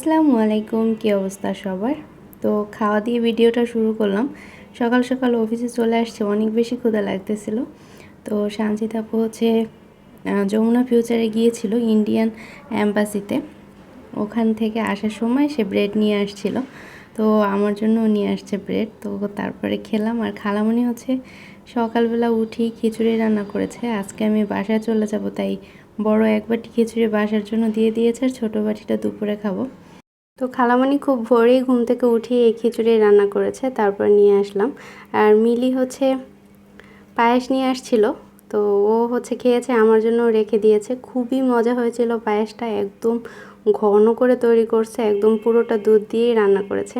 আসসালামু আলাইকুম, কী অবস্থা সবার? তো খাওয়া দিয়ে ভিডিওটা শুরু করলাম। সকাল সকাল অফিসে চলে আসছে, অনেক বেশি ক্ষুধা লাগতেছিল। তো সানজিত আপু হচ্ছে যমুনা ফিউচারে গিয়েছিল ইন্ডিয়ান অ্যাম্বাসিতে ওখান থেকে আসার সময় সে ব্রেড নিয়ে আসছিল। তো আমার জন্য নিয়ে আসছে ব্রেড তো তারপরে খেলাম। আর খালামণি হচ্ছে, সকালবেলা উঠি খিচুড়ি রান্না করেছে। আজকে আমি বাসায় চলে যাব, তাই বড় এক বাটি খিচুড়ি বাসার জন্য দিয়ে দিয়েছে। আর ছোটো বাটিটা দুপুরে খাব। তো খালামণি খুব ভোরেই ঘুম থেকে উঠিয়ে এই খিচুড়ি রান্না করেছে, তারপর নিয়ে আসলাম। আর মিলি হচ্ছে পায়েস নিয়ে আসছিল, তো ও হচ্ছে খেয়েছে, আমার জন্য রেখে দিয়েছে। খুবই মজা হয়েছিল পায়েসটা, একদম ঘন করে তৈরি করছে, একদম পুরোটা দুধ দিয়েই রান্না করেছে।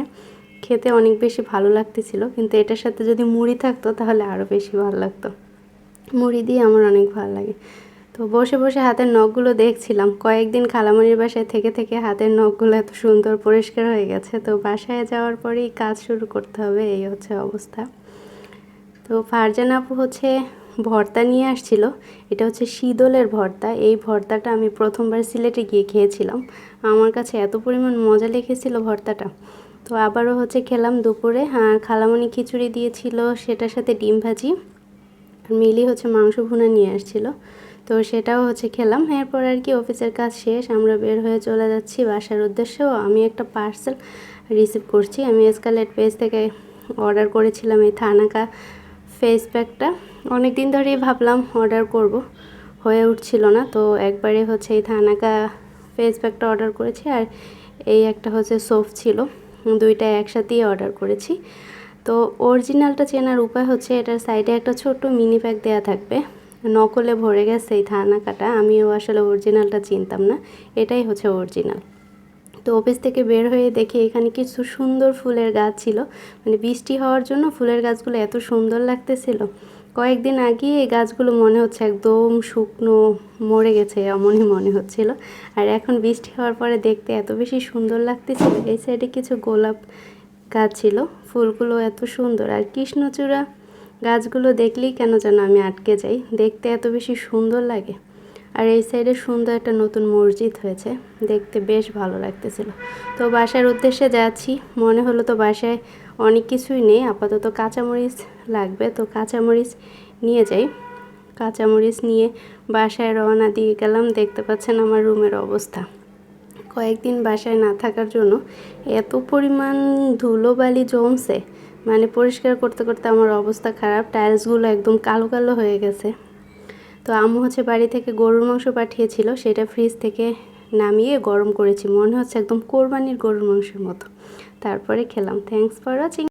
খেতে অনেক বেশি ভালো লাগতেছিল, কিন্তু এটার সাথে যদি মুড়ি থাকতো তাহলে আরও বেশি ভালো লাগতো। মুড়ি দিয়ে আমার অনেক ভালো লাগে। তো বসে বসে হাতের নখগুলো দেখছিলাম। কয়েকদিন খালামণির বাসায় থেকে থেকে হাতের নখগুলো এত সুন্দর পরিষ্কার হয়ে গেছে, তো বাসায় যাওয়ার পরেই কাজ শুরু করতে হবে, এই হচ্ছে অবস্থা। তো ফারজান আপু হচ্ছে ভর্তা নিয়ে আসছিল, এটা হচ্ছে শীতলের ভর্তা। এই ভর্তাটা আমি প্রথমবার সিলেটে গিয়ে খেয়েছিলাম। আমার কাছে এত পরিমাণ মজা লেগেছিল ভর্তাটা। তো আবারও হচ্ছে খেলাম দুপুরে, আর খালামণি খিচুড়ি দিয়েছিল, সেটার সাথে ডিম ভাজি, আর মিলি হচ্ছে মাংস ভুনা নিয়ে আসছিল। তো সেটাও হচ্ছে খেলাম। এরপর আর কি অফিসের কাজ শেষ, আমরা বের হয়ে চলে যাচ্ছি বাসার উদ্দেশ্যেও আমি একটা পার্সেল রিসিভ করছি। আমি এসকালেট পেজ থেকে অর্ডার করেছিলাম এই থানাকা ফেস প্যাকটা অনেক দিন ধরেই ভাবলাম অর্ডার করব, হয়ে উঠছিল না। তো একবারে হচ্ছে এই থানাকা ফেস প্যাকটা অর্ডার করেছি আর এই একটা হচ্ছে সোফ ছিল। দুইটা একসাথেই অর্ডার করেছি। তো অরিজিনালটা চেনার উপায় হচ্ছে এটার সাইডে একটা ছোট্ট মিনি প্যাক দেওয়া থাকবে। নকলে ভরে গেছে এই থানাকাটা, আমিও আসলে অরিজিনালটা চিনতাম না, এটাই হচ্ছে অরিজিনাল তো অফিস থেকে বের হয়ে দেখি এখানে কিছু সুন্দর ফুলের গাছ ছিল মানে বৃষ্টি হওয়ার জন্য ফুলের গাছগুলো এত সুন্দর লাগতেছিল। কয়েকদিন আগে এই গাছগুলো মনে হচ্ছে একদম শুকনো, মরে গেছে এমনই মনে হচ্ছিল। আর এখন বৃষ্টি হওয়ার পরে দেখতে এত বেশি সুন্দর লাগতেছিল, এই সাইডে কিছু গোলাপ গাছ ছিল, ফুলগুলো এত সুন্দর। আর কৃষ্ণচূড়া গাছগুলো দেখলেই কেন যেন আমি আটকে যাই। দেখতে এত বেশি সুন্দর লাগে। আর এই সাইডে সুন্দর একটা নতুন মসজিদ হয়েছে। দেখতে বেশ ভালো লাগতেছিল। তো বাসার উদ্দেশ্যে যাচ্ছি। মনে হলো তো বাসায় অনেক কিছুই নেই। আপাতত কাঁচামরিচ লাগবে। তো কাঁচামরিচ নিয়ে যাই। কাঁচামরিচ নিয়ে বাসায় রওনা দিয়ে গেলাম। দেখতে পাচ্ছেন আমার রুমের অবস্থা। কয়েকদিন বাসায় না থাকার জন্য এত পরিমাণ ধুলোবালি জমছে। মানে পরিষ্কার করতে করতে আমার অবস্থা খারাপ, টাইলসগুলো একদম কালো কালো হয়ে গেছে। তো আম্মু হচ্ছে বাড়ি থেকে গরুর মাংস পাঠিয়েছিল, সেটা ফ্রিজ থেকে নামিয়ে গরম করেছি। মনে হচ্ছে একদম কোরবানির গরুর মাংসের মতো। তারপরে খেলাম। Thanks for watching